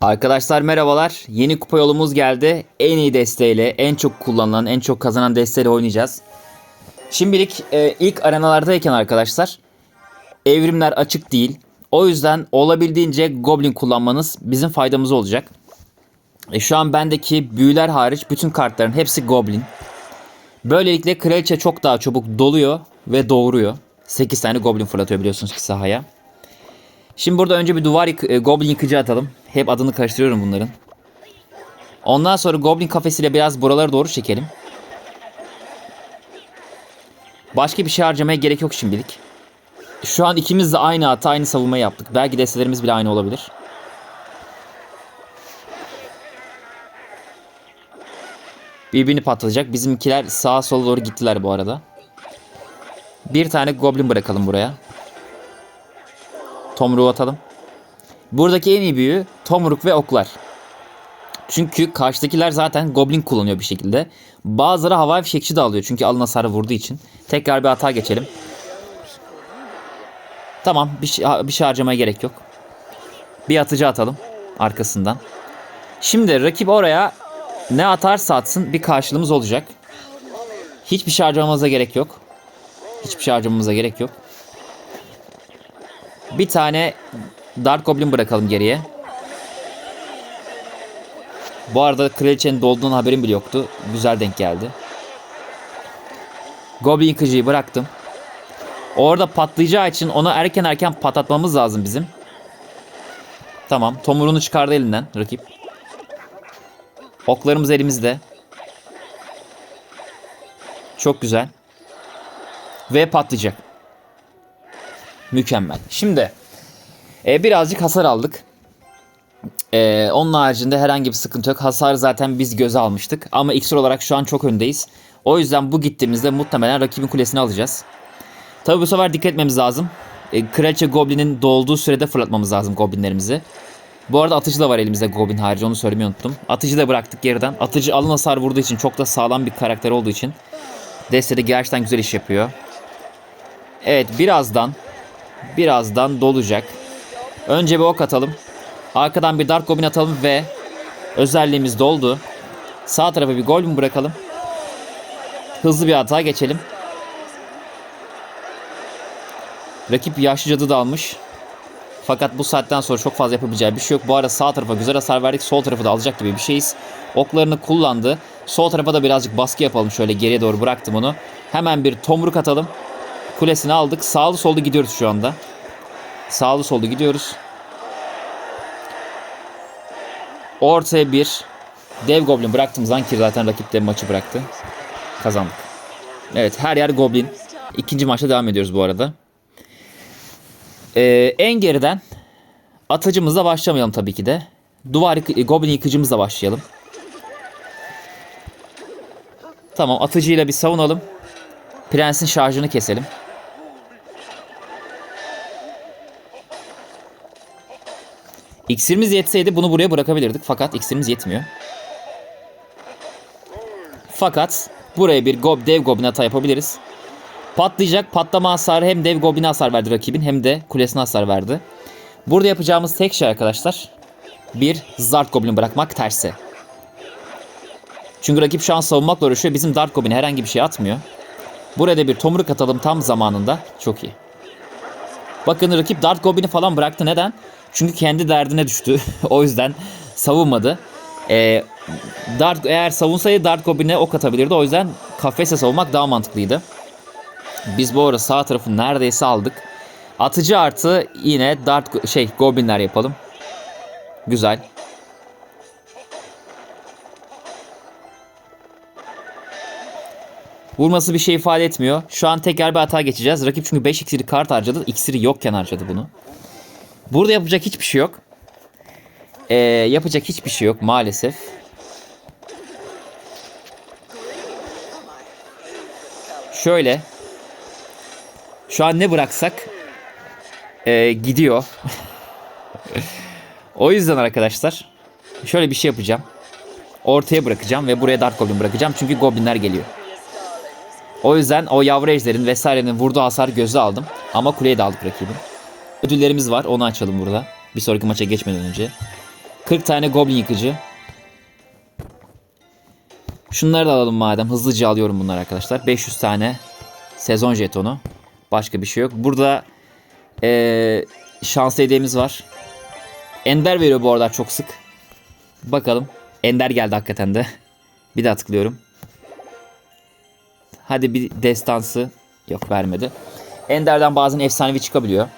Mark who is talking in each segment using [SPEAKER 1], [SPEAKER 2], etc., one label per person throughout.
[SPEAKER 1] Arkadaşlar merhabalar. Yeni kupa yolumuz geldi. En iyi desteğiyle, en çok kullanılan, en çok kazanan desteğiyle oynayacağız. Şimdilik e, ilk arenalardayken arkadaşlar evrimler açık değil. O yüzden olabildiğince Goblin kullanmanız bizim faydamız olacak. E, şu an bendeki büyüler hariç bütün kartların hepsi Goblin. Böylelikle kraliçe çok daha çabuk doluyor ve doğuruyor. 8 tane Goblin fırlatıyor biliyorsunuz ki sahaya. Şimdi burada önce bir duvar yık- e, Goblin yıkıcı atalım. Hep adını karıştırıyorum bunların. Ondan sonra Goblin kafesiyle biraz buralara doğru çekelim. Başka bir şey harcamaya gerek yok şimdilik. Şu an ikimiz de aynı hata, aynı savunma yaptık. Belki destelerimiz bile aynı olabilir. Birbirini patlatacak. Bizimkiler sağa sola doğru gittiler bu arada. Bir tane Goblin bırakalım buraya. Tomruğu atalım. Buradaki en iyi büyü tomruk ve oklar. Çünkü karşıdakiler zaten goblin kullanıyor bir şekilde. Bazıları havai fişekçi de alıyor çünkü alın hasarı vurduğu için. Tekrar bir hata geçelim. Tamam bir şey, bir şey harcamaya gerek yok. Bir atıcı atalım arkasından. Şimdi rakip oraya ne atarsa atsın bir karşılığımız olacak. Hiçbir şey harcamamıza gerek yok. Hiçbir şey harcamamıza gerek yok. Bir tane Dark Goblin bırakalım geriye. Bu arada kraliçenin dolduğunun haberim bile yoktu. Güzel denk geldi. Goblin yıkıcıyı bıraktım. Orada patlayacağı için onu erken erken patlatmamız lazım bizim. Tamam. Tomurunu çıkardı elinden rakip. Oklarımız elimizde. Çok güzel. Ve patlayacak. Mükemmel. Şimdi e, birazcık hasar aldık. E, onun haricinde herhangi bir sıkıntı yok. Hasar zaten biz göze almıştık. Ama iksir olarak şu an çok öndeyiz. O yüzden bu gittiğimizde muhtemelen rakibin kulesini alacağız. Tabi bu sefer dikkat etmemiz lazım. E, Kraliçe Goblin'in dolduğu sürede fırlatmamız lazım Goblinlerimizi. Bu arada atıcı da var elimizde Goblin harici onu söylemeyi unuttum. Atıcı da bıraktık geriden. Atıcı alın hasar vurduğu için çok da sağlam bir karakter olduğu için destede gerçekten güzel iş yapıyor. Evet birazdan birazdan dolacak. Önce bir ok atalım. Arkadan bir Dark Goblin atalım ve özelliğimiz doldu. Sağ tarafa bir Goblin bırakalım. Hızlı bir hata geçelim. Rakip yaşlı cadı da almış. Fakat bu saatten sonra çok fazla yapabileceği bir şey yok. Bu arada sağ tarafa güzel hasar verdik. Sol tarafı da alacak gibi bir şeyiz. Oklarını kullandı. Sol tarafa da birazcık baskı yapalım. Şöyle geriye doğru bıraktım onu. Hemen bir tomruk atalım. Kulesini aldık. Sağlı sollu gidiyoruz şu anda. Sağlı sollu gidiyoruz. Ortaya bir dev goblin bıraktığımız an ki zaten rakip de maçı bıraktı. Kazandık. Evet her yer goblin. İkinci maçta devam ediyoruz bu arada. Ee, en geriden atıcımızla başlamayalım tabii ki de. Duvar yıkı- goblin yıkıcımızla başlayalım. Tamam atıcıyla bir savunalım. Prensin şarjını keselim. İksirimiz yetseydi bunu buraya bırakabilirdik. Fakat iksirimiz yetmiyor. Fakat buraya bir gob, dev goblin hata yapabiliriz. Patlayacak patlama hasarı hem dev goblin'e hasar verdi rakibin hem de kulesine hasar verdi. Burada yapacağımız tek şey arkadaşlar bir Zart Goblin bırakmak tersi. Çünkü rakip şu an savunmakla uğraşıyor. Bizim Dart Goblin herhangi bir şey atmıyor. Buraya bir tomruk atalım tam zamanında. Çok iyi. Bakın rakip Dart Goblin'i falan bıraktı. Neden? Çünkü kendi derdine düştü. o yüzden savunmadı. Ee, Dart, eğer savunsaydı Dart Goblin'e ok atabilirdi. O yüzden kafese savunmak daha mantıklıydı. Biz bu arada sağ tarafı neredeyse aldık. Atıcı artı yine Dart şey Goblinler yapalım. Güzel. Vurması bir şey ifade etmiyor. Şu an tekrar bir hata geçeceğiz. Rakip çünkü 5 iksiri kart harcadı. İksiri yokken harcadı bunu. Burada yapacak hiçbir şey yok. Ee, yapacak hiçbir şey yok maalesef. Şöyle. Şu an ne bıraksak ee, gidiyor. o yüzden arkadaşlar şöyle bir şey yapacağım. Ortaya bırakacağım ve buraya Dark Goblin bırakacağım. Çünkü Goblinler geliyor. O yüzden o yavru ejderin vesairenin vurduğu hasar göze aldım. Ama kuleye de aldık rakibin. Ödüllerimiz var onu açalım burada. Bir sonraki maça geçmeden önce. 40 tane goblin yıkıcı. Şunları da alalım madem. Hızlıca alıyorum bunları arkadaşlar. 500 tane sezon jetonu. Başka bir şey yok. Burada ee, şans hediyemiz var. Ender veriyor bu aralar çok sık. Bakalım. Ender geldi hakikaten de. Bir daha tıklıyorum. Hadi bir destansı. Yok vermedi. Ender'den bazen efsanevi çıkabiliyor.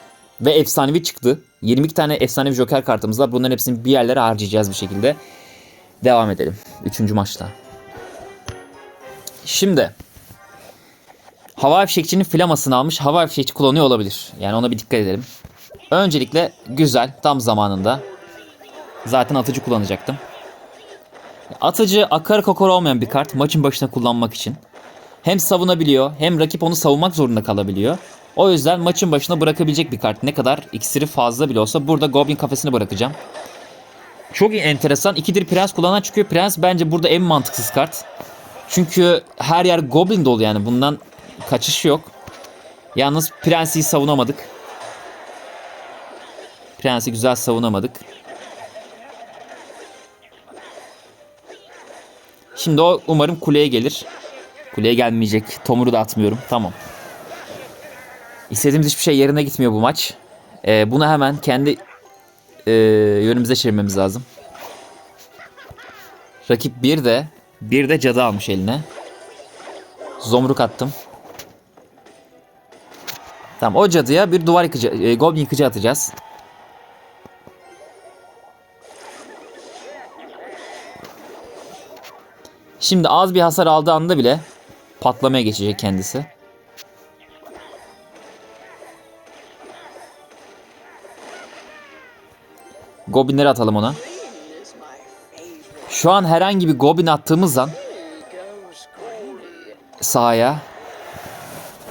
[SPEAKER 1] Ve efsanevi çıktı. 22 tane efsanevi joker kartımız var. Bunların hepsini bir yerlere harcayacağız bir şekilde. Devam edelim. Üçüncü maçta. Şimdi. Hava fişekçinin flamasını almış. Hava fişekçi kullanıyor olabilir. Yani ona bir dikkat edelim. Öncelikle güzel. Tam zamanında. Zaten atıcı kullanacaktım. Atıcı akar kokor olmayan bir kart. Maçın başına kullanmak için. Hem savunabiliyor hem rakip onu savunmak zorunda kalabiliyor. O yüzden maçın başına bırakabilecek bir kart. Ne kadar iksiri fazla bile olsa burada Goblin kafesini bırakacağım. Çok enteresan. İkidir Prens kullanan çıkıyor. Prens bence burada en mantıksız kart. Çünkü her yer Goblin dolu yani. Bundan kaçış yok. Yalnız Prens'i savunamadık. Prens'i güzel savunamadık. Şimdi o umarım kuleye gelir. Kuleye gelmeyecek. Tomur'u da atmıyorum. Tamam. İstediğimiz hiçbir şey yerine gitmiyor bu maç. Ee, bunu hemen kendi e, yönümüze çevirmemiz lazım. Rakip bir de bir de cadı almış eline. Zomruk attım. Tamam o cadıya bir duvar yıkıcı, e, goblin yıkıcı atacağız. Şimdi az bir hasar aldığı anda bile patlamaya geçecek kendisi. Goblinleri atalım ona. Şu an herhangi bir goblin attığımız an sahaya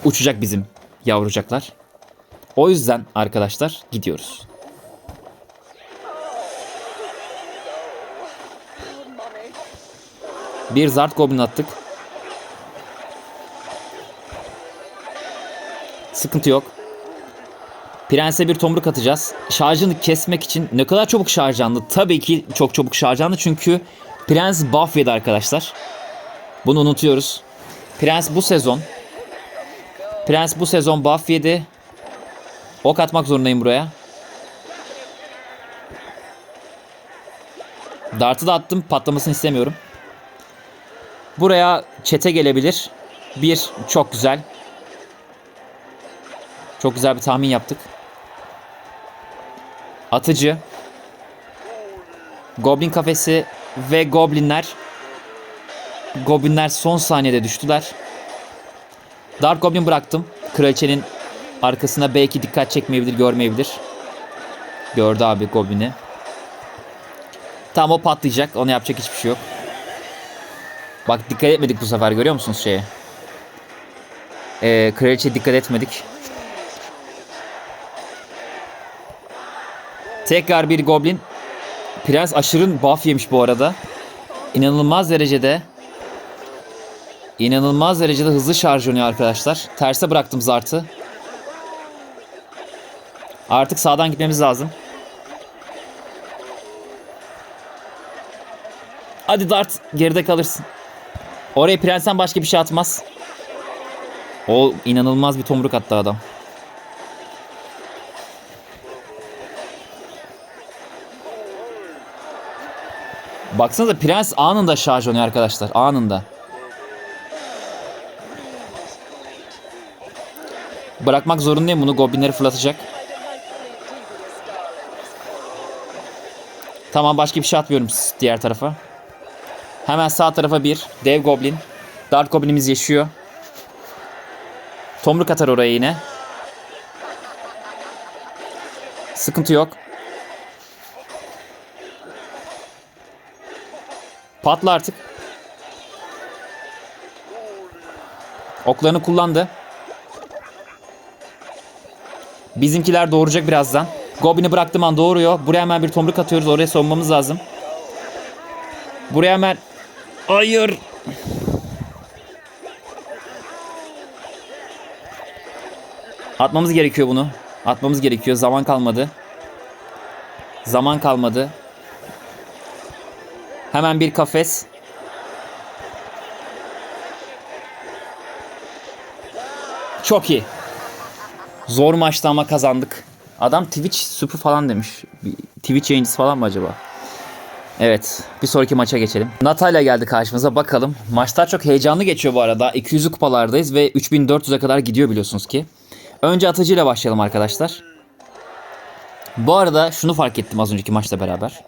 [SPEAKER 1] uçacak bizim yavrucaklar. O yüzden arkadaşlar gidiyoruz. Bir zart goblin attık. Sıkıntı yok. Prens'e bir tomruk atacağız. Şarjını kesmek için ne kadar çabuk şarjlandı? Tabii ki çok çabuk şarjlandı çünkü Prens buff yedi arkadaşlar. Bunu unutuyoruz. Prens bu sezon Prens bu sezon buff yedi. Ok atmak zorundayım buraya. Dart'ı da attım. Patlamasını istemiyorum. Buraya çete gelebilir. Bir çok güzel. Çok güzel bir tahmin yaptık. Atıcı. Goblin kafesi ve goblinler. Goblinler son saniyede düştüler. Dark Goblin bıraktım. Kraliçenin arkasına belki dikkat çekmeyebilir, görmeyebilir. Gördü abi Goblin'i. Tamam o patlayacak. Ona yapacak hiçbir şey yok. Bak dikkat etmedik bu sefer görüyor musunuz şeye? Ee, kraliçeye dikkat etmedik. Tekrar bir goblin. Prens aşırı buff yemiş bu arada. İnanılmaz derecede İnanılmaz derecede hızlı şarj oluyor arkadaşlar. Terse bıraktım zartı. Artık sağdan gitmemiz lazım. Hadi Dart geride kalırsın. Oraya prensen başka bir şey atmaz. O inanılmaz bir tomruk attı adam. Baksanıza prens anında şarj oluyor arkadaşlar. Anında. Bırakmak zorundayım bunu. Goblinleri fırlatacak. Tamam başka bir şey atmıyorum diğer tarafa. Hemen sağ tarafa bir. Dev Goblin. Dark Goblin'imiz yaşıyor. Tomruk atar oraya yine. Sıkıntı yok. Patla artık. Oklarını kullandı. Bizimkiler doğuracak birazdan. Goblin'i bıraktığım an doğuruyor. Buraya hemen bir tomruk atıyoruz. Oraya savunmamız lazım. Buraya hemen... Hayır. Atmamız gerekiyor bunu. Atmamız gerekiyor. Zaman kalmadı. Zaman kalmadı. Hemen bir kafes. Çok iyi. Zor maçtı ama kazandık. Adam Twitch süpü falan demiş. Twitch yayıncısı falan mı acaba? Evet. Bir sonraki maça geçelim. Natalya geldi karşımıza. Bakalım. Maçlar çok heyecanlı geçiyor bu arada. 200'lü kupalardayız ve 3400'e kadar gidiyor biliyorsunuz ki. Önce atıcıyla başlayalım arkadaşlar. Bu arada şunu fark ettim az önceki maçla beraber.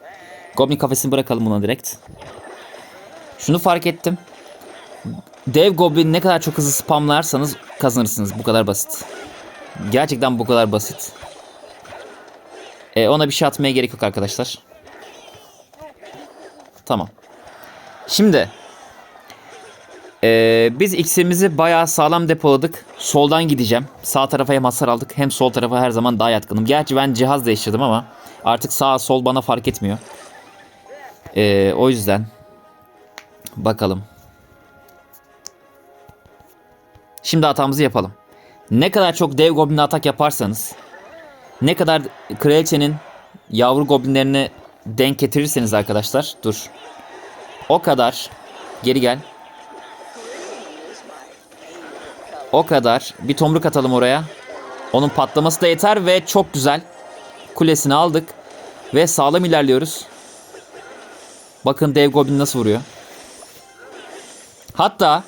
[SPEAKER 1] Goblin kafesini bırakalım buna direkt. Şunu fark ettim. Dev Goblin ne kadar çok hızlı spamlarsanız kazanırsınız. Bu kadar basit. Gerçekten bu kadar basit. E, ona bir şey atmaya gerek yok arkadaşlar. Tamam. Şimdi e, biz iksirimizi bayağı sağlam depoladık. Soldan gideceğim. Sağ tarafa hem hasar aldık hem sol tarafa her zaman daha yatkınım. Gerçi ben cihaz değiştirdim ama artık sağ sol bana fark etmiyor. E, o yüzden bakalım. Şimdi hatamızı yapalım. Ne kadar çok dev goblin'e atak yaparsanız, ne kadar kraliçenin yavru goblinlerine denk getirirseniz arkadaşlar, dur. O kadar geri gel. O kadar bir tomruk atalım oraya. Onun patlaması da yeter ve çok güzel. Kulesini aldık ve sağlam ilerliyoruz. Bakın dev goblin nasıl vuruyor. Hatta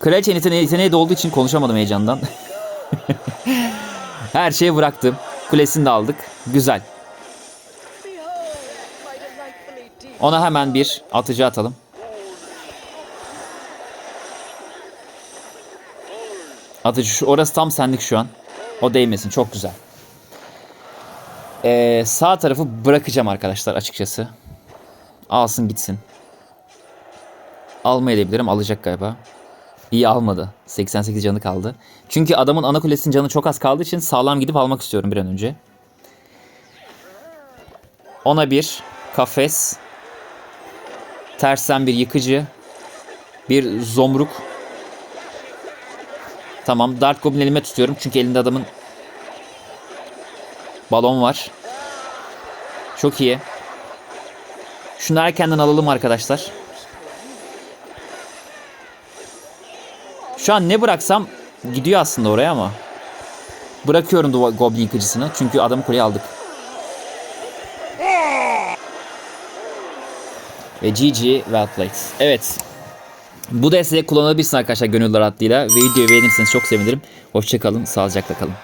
[SPEAKER 1] Kraliçenin yeteneği, yeteneği de olduğu için konuşamadım heyecandan. Her şeyi bıraktım. Kulesini de aldık. Güzel. Ona hemen bir atıcı atalım. Atıcı şu, orası tam senlik şu an. O değmesin. Çok güzel. Ee, sağ tarafı bırakacağım arkadaşlar açıkçası. Alsın gitsin. Almayabilirim. Alacak galiba. İyi almadı. 88 canı kaldı. Çünkü adamın ana kulesinin canı çok az kaldığı için sağlam gidip almak istiyorum bir an önce. Ona bir kafes. Tersten bir yıkıcı. Bir zomruk. Tamam. Dart Goblin elime tutuyorum. Çünkü elinde adamın balon var. Çok iyi. Şunu erkenden alalım arkadaşlar. Şu an ne bıraksam gidiyor aslında oraya ama. Bırakıyorum da Goblin yıkıcısını. Çünkü adamı kuleye aldık. Ve GG well played. Evet. Bu desteği kullanabilirsiniz arkadaşlar gönüllüler adlıyla. Ve videoyu beğenirseniz çok sevinirim. Hoşçakalın. Sağlıcakla kalın.